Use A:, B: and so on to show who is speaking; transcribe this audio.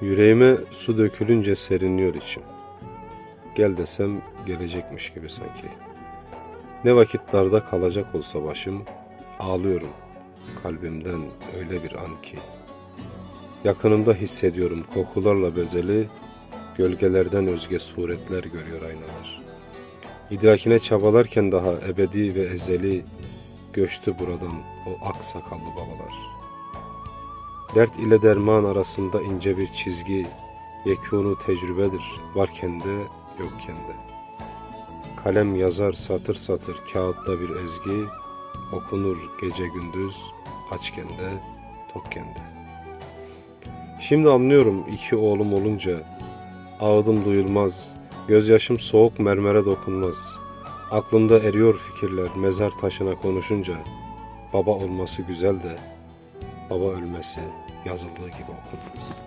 A: Yüreğime su dökülünce serinliyor içim. Gel desem gelecekmiş gibi sanki. Ne vakit darda kalacak olsa başım, ağlıyorum kalbimden öyle bir an ki. Yakınımda hissediyorum kokularla bezeli, gölgelerden özge suretler görüyor aynalar. İdrakine çabalarken daha ebedi ve ezeli, göçtü buradan o ak sakallı babalar. Dert ile derman arasında ince bir çizgi, yekûnu tecrübedir, varken de yokken de. Kalem yazar satır satır kağıtta bir ezgi, okunur gece gündüz, açken de, tokken de. Şimdi anlıyorum iki oğlum olunca, ağıdım duyulmaz, gözyaşım soğuk mermere dokunmaz. Aklımda eriyor fikirler mezar taşına konuşunca, baba olması güzel de, baba ölmesi yazıldığı gibi okunmaz.